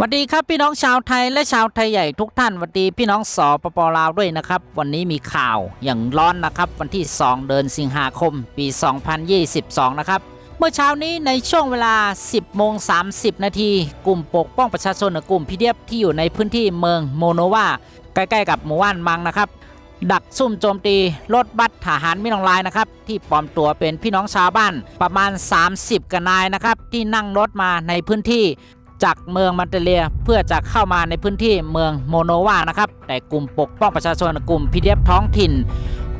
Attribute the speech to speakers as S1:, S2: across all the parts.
S1: สวัสดีครับพี่น้องชาวไทยและชาวไทยใหญ่ทุกท่านสวัสดีพี่น้องสอปปลาวด้วยนะครับ วันนี้มีข่าวอย่างร้อนนะครับวันที่ 2 เดือนสิงหาคม ปี 2022 นะครับ เมื่อเช้านี้ในช่วงเวลา 10โมง30 นาทีกลุ่มปกป้องประชาชนกลุ่มพีเดียบที่อยู่ในพื้นที่เมืองโมโนวาใกล้ๆกับหมู่บ้านมังนะครับ ดักซุ่มโจมตีรถบัสทหารมินองลายนะครับที่ปลอมตัวเป็นพี่น้องชาวบ้านประมาณ 30กันนายนะครับที่นั่งรถมาในพื้นที่ จากเมืองมันเตเลีย เพื่อจะเข้ามาในพื้นที่เมืองโมโนวานะครับแต่กลุ่มปกป้องประชาชนกลุ่มพีเดียท้องถิ่น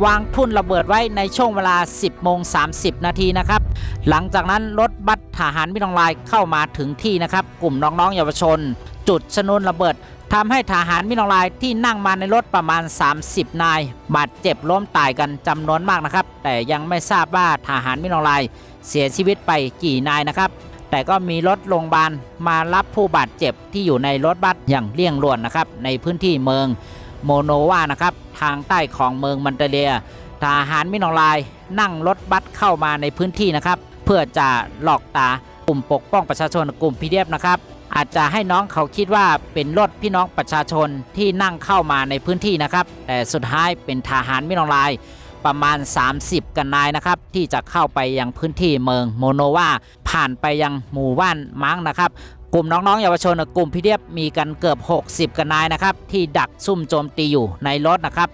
S1: วางทุ่นระเบิดไว้ในช่วงเวลา 10โมง30 นาทีนะครับ หลังจากนั้นรถบัสทหารมิตรลายเข้ามาถึงที่นะครับ กลุ่มน้องๆเยาวชน จุดชนวนระเบิดทำให้ทหารมิตรลายที่นั่งมาในรถประมาณ 30 นาย บาดเจ็บล้มตายกันจำนวนมากนะครับ แต่ยังไม่ทราบว่าทหารมิตรลายเสียชีวิตไปกี่นายนะครับ แต่ก็มีรถโรงพยาบาลมารับผู้บาดเจ็บที่อยู่ในรถบัสอย่างเลี่ยงด่วนนะครับ ในพื้นที่เมืองโมโนวานะครับ ทางใต้ของเมืองมันเตเลียทหารมินองลายนั่งรถบัสเข้ามาในพื้นที่นะครับ เพื่อจะหลอกตากลุ่มปกป้องประชาชนกลุ่มพีเดียบนะครับอาจจะให้น้องเขาคิดว่าเป็นรถพี่น้องประชาชนที่นั่งเข้ามาในพื้นที่นะครับ แต่สุดท้ายเป็นทหารมินองลาย ประมาณ 30 กันนายนะครับ ที่จะเข้าไปยังพื้นที่เมืองโมโนวาผ่านไปยังหมู่บ้านมังนะครับกลุ่มน้องๆเยาวชนกลุ่มพีเดียบมีกันเกือบ 60 กันนายนะครับ ที่ดักซุ่มโจมตีอยู่ในรถนะครับ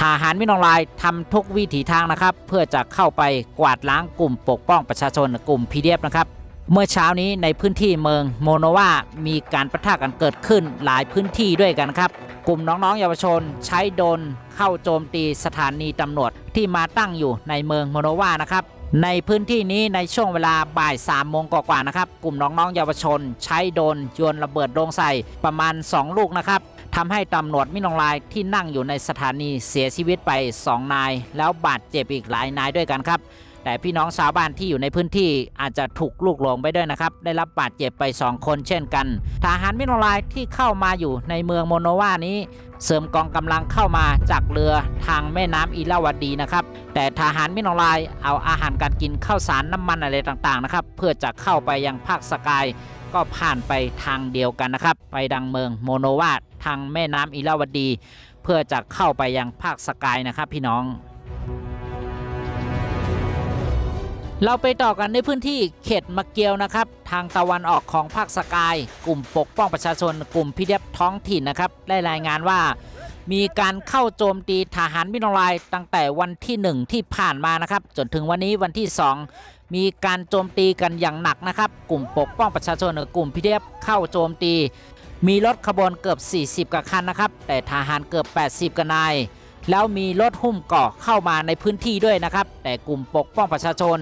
S1: ทหารมินองลายทำทุกวิถีทางนะครับ เพื่อจะเข้าไปกวาดล้างกลุ่มปกป้องประชาชนกลุ่มพีเดียบนะครับ เมื่อเช้านี้ในพื้นที่เมืองโมโนวามีการประทะกันเกิดขึ้นหลายพื้นที่ด้วยกันครับ กลุ่มน้องๆเยาวชนใช้โดนเข้าโจมตีสถานีตำรวจที่มาตั้งอยู่ในเมืองโมโนวานะครับในพื้นที่นี้ในช่วงเวลาบ่าย3ามโมงกว่าๆนะครับ กลุ่มน้องๆเยาวชน ใช้โดนโยนระเบิดลงใส่ประมาณ 2 ลูกนะครับทำให้ตำรวจมินองลายที่นั่งอยู่ในสถานีเสียชีวิตไป 2 นาย แล้วบาดเจ็บอีกหลายนายด้วยกันครับ แต่พี่น้องชาวบ้านที่อยู่ในพื้นที่อาจจะถูกลูกหลงไปด้วยนะครับ ได้รับบาดเจ็บไป 2 คนเช่นกัน ทหารมินองลายที่เข้ามาอยู่ในเมืองโมโนวานี้ เสริมกองกำลังเข้ามาจากเรือทางแม่น้ำอีลาวดีนะครับ แต่ทหารมินองลายเอาอาหารการกินข้าวสารน้ำมันอะไรต่างๆนะครับ เพื่อจะเข้าไปยังภาคสกายก็ผ่านไปทางเดียวกันนะครับ ไปดังเมืองโมโนวาทางแม่น้ำอีลาวดี เพื่อจะเข้าไปยังภาคสกายนะครับ พี่น้อง เราไปต่อกันในพื้นที่เขตมะเกียวนะครับ ทางตะวันออกของภาคสกาย กลุ่มปกป้องประชาชน กลุ่มพิเดียบท้องถิ่นนะครับ ได้รายงานว่า มีการเข้าโจมตีทหารมินองลายตั้งแต่วันที่ 1 ที่ผ่านมานะครับ จนถึงวันนี้วันที่ 2 มีการโจมตีกันอย่างหนักนะครับ กลุ่มปกป้องประชาชนกลุ่มพิเดียบเข้าโจมตี มีรถขบวนเกือบ 40กว่าคันนะครับ แต่ทหารเกือบ 80กว่านาย แล้วมีรถหุ้มเกาะเข้ามาในพื้นที่ด้วยนะครับ แต่กลุ่มปกป้องประชาชน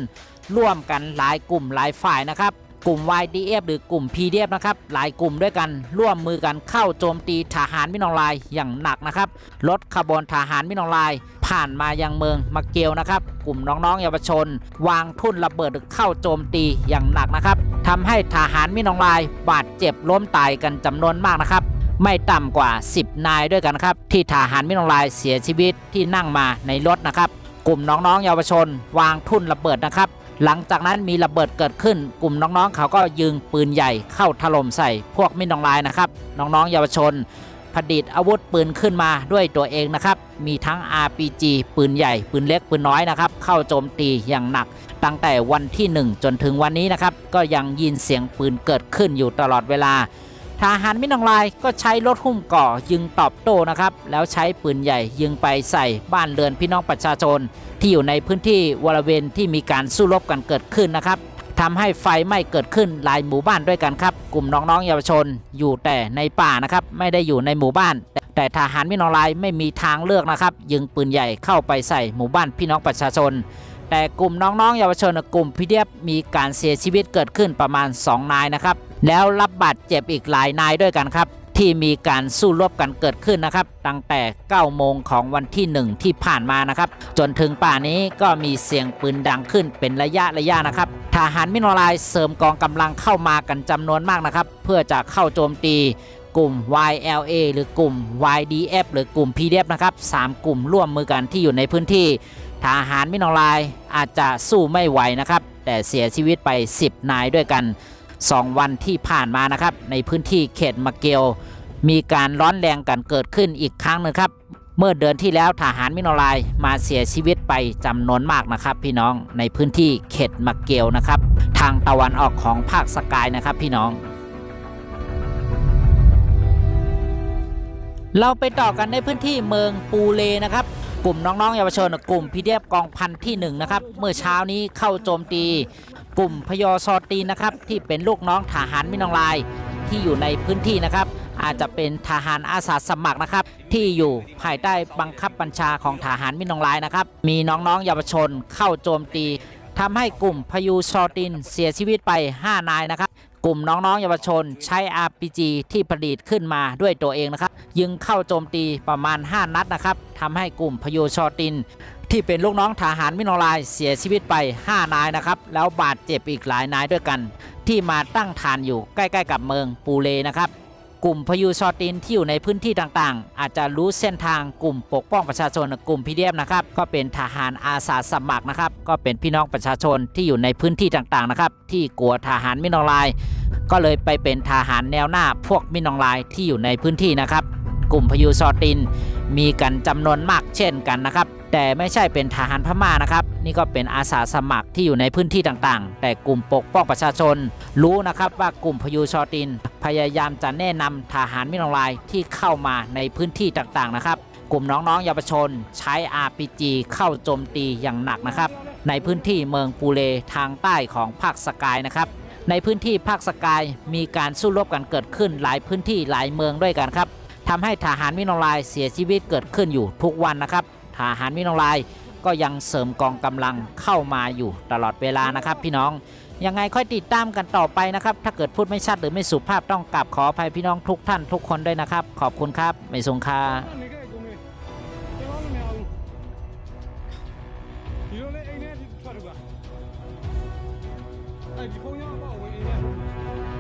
S1: ร่วมกันหลายกลุ่มหลายฝ่ายนะครับ กลุ่ม YDF หรือกลุ่ม PDF นะครับ หลายกลุ่มด้วยกันร่วมมือกันเข้าโจมตีทหารมินองลายอย่างหนักนะครับรถขบวนทหารมินองลาย ผ่านมายังเมืองมะเกียวนะครับ กลุ่มน้องๆเยาวชน วางทุ่นระเบิดเข้าโจมตีอย่างหนักนะครับทำให้ทหารมินองลายบาดเจ็บล้มตายกันจำนวนมากนะครับ ไม่ต่ำกว่า 10 นายด้วยกันครับ ที่ทหารมินองลายเสียชีวิตที่นั่งมาในรถนะครับ กลุ่มน้องๆ เยาวชน วางทุ่นระเบิดนะครับ หลังจากนั้นมีระเบิดเกิดขึ้น กลุ่มน้องๆ เขาก็ยิงปืนใหญ่เข้าถล่มใส่พวกมินองลายนะครับ น้องๆ เยาวชนผดิตอาวุธปืนขึ้นมาด้วยตัวเองนะครับ มีทั้ง RPG ปืนใหญ่ ปืนเล็ก ปืนน้อยนะครับ เข้าโจมตีอย่างหนัก ตั้งแต่วันที่ 1 จนถึงวันนี้นะครับ ก็ยังยินเสียงปืนเกิดขึ้นอยู่ตลอดเวลา ทหารมินองลายก็ใช้รถหุ้มก่อยิงตอบโต้นะครับ แล้วใช้ปืนใหญ่ยิงไปใส่บ้านเรือนพี่น้องประชาชน ที่อยู่ในพื้นที่บริเวณที่มีการสู้รบกันเกิดขึ้นนะครับทำให้ไฟไหม้เกิดขึ้นหลายหมู่บ้านด้วยกันครับ กลุ่มน้องๆเยาวชนอยู่แต่ในป่านะครับ ไม่ได้อยู่ในหมู่บ้าน แต่ทหารมินองลายไม่มีทางเลือกนะครับ ยิงปืนใหญ่เข้าไปใส่หมู่บ้านพี่น้องประชาชน แต่กลุ่มน้องๆเยาวชนกลุ่มพีเดียบมีการเสียชีวิตเกิดขึ้นประมาณ 2 นายนะครับ แล้วรับบาดเจ็บอีกหลายนายด้วยกันครับ ที่มีการสู้รบกันเกิดขึ้นนะครับ ตั้งแต่ 9 โมงของวันที่ 1 ที่ผ่านมานะครับ จนถึงป่านี้ก็มีเสียงปืนดังขึ้นเป็นระยะระยะนะครับทหารมิโนลายเสริมกองกำลังเข้ามากันจำนวนมากนะครับ เพื่อจะเข้าโจมตีกลุ่ม YLA หรือกลุ่ม YDF หรือกลุ่ม PDF นะครับ 3 กลุ่มร่วมมือกันที่อยู่ในพื้นที่ ทหารมินอลายอาจจะสู้ไม่ไหวนะครับ แต่เสียชีวิตไป 10 นายด้วยกัน 2 วันที่ผ่านมานะครับ ในพื้นที่เขตมะเกลมีการร้อนแรงกันเกิดขึ้นอีกครั้งหนึงครับ เมื่อเดือนที่แล้วทหารมิโนลายมาเสียชีวิตไปจำนวนมากนะครับ พี่น้องในพื้นที่เขตมะเกลนะครับ ทางตะวันออกของภาคสกายนะครับพี่น้อง เราไปต่อกันในพื้นที่เมืองปูเลนะครับ กลุ่มน้องๆเยาวชนกลุ่มพีเดียบกองพันที่1นะครับเมื่อเช้านี้เข้าโจมตี กลุ่มพยอซอตีนนะครับที่เป็นลูกน้องทหารมินองลายที่อยู่ในพื้นที่นะครับ อาจจะเป็นทหารอาสาสมัครนะครับ ที่อยู่ภายใต้บังคับบัญชาของทหารมินองลายนะครับ มีน้องๆเยาวชนเข้าโจมตีทำให้กลุ่มพยูซอตินเสียชีวิตไป 5 นายนะครับ กลุ่มน้องๆเยาวชนใช้ RPG ที่ผลิตขึ้นมาด้วยตัวเองนะครับ ยิงเข้าโจมตีประมาณ 5 นัดนะครับทำให้กลุ่มพยูชอติน ที่เป็นลูกน้องทหารมิโนลายเสียชีวิตไป 5 นายนะครับ แล้วบาดเจ็บอีกหลายนายด้วยกัน ที่มาตั้งฐานอยู่ใกล้ ๆ กับเมืองปูเลนะครับ กลุ่มพยูชอตินที่อยู่ในพื้นที่ต่างๆ อาจจะรู้เส้นทางกลุ่มปกป้องประชาชนกลุ่มพีเดียมนะครับก็เป็นทหารอาสาสมัครนะครับ ก็เป็นพี่น้องประชาชนที่อยู่ในพื้นที่ต่างๆนะครับที่กลัวทหารมินองลาย ก็เลยไปเป็นทหารแนวหน้าพวกมินองลายที่อยู่ในพื้นที่นะครับ กลุ่มพยูซอติน มีกันจำนวนมากเช่นกันนะครับ แต่ไม่ใช่เป็นทหารพม่านะครับ นี่ก็เป็นอาสาสมัครที่อยู่ในพื้นที่ต่างๆ แต่กลุ่มปกป้องประชาชน รู้นะครับว่ากลุ่มพยูซอติน พยายามจะแนะนำทหารมินองลายที่เข้ามาในพื้นที่ต่างๆนะครับ กลุ่มน้องๆเยาวชน ใช้ RPG เข้าโจมตีอย่างหนักนะครับ ในพื้นที่เมืองปูเลทางใต้ของภาคสกายนะครับในพื้นที่ภาคสกายมีการสู้รบกันเกิดขึ้นหลายพื้นที่หลายเมืองด้วยกันครับ ทำให้ทหารมินองลายเสียชีวิตเกิดขึ้นอยู่ทุกวันนะครับทหารมินองลายก็ยังเสริมกองกำลังเข้ามาอยู่ตลอดเวลานะครับ พี่น้องยังไงค่อยติดตามกันต่อไปนะครับ ถ้าเกิดพูดไม่ชัดหรือไม่สุภาพต้องกลับขออภัยพี่น้องทุกท่านทุกคนด้วยนะครับ ขอบคุณครับไม่สงคา
S2: 哎，你朋友把我给你。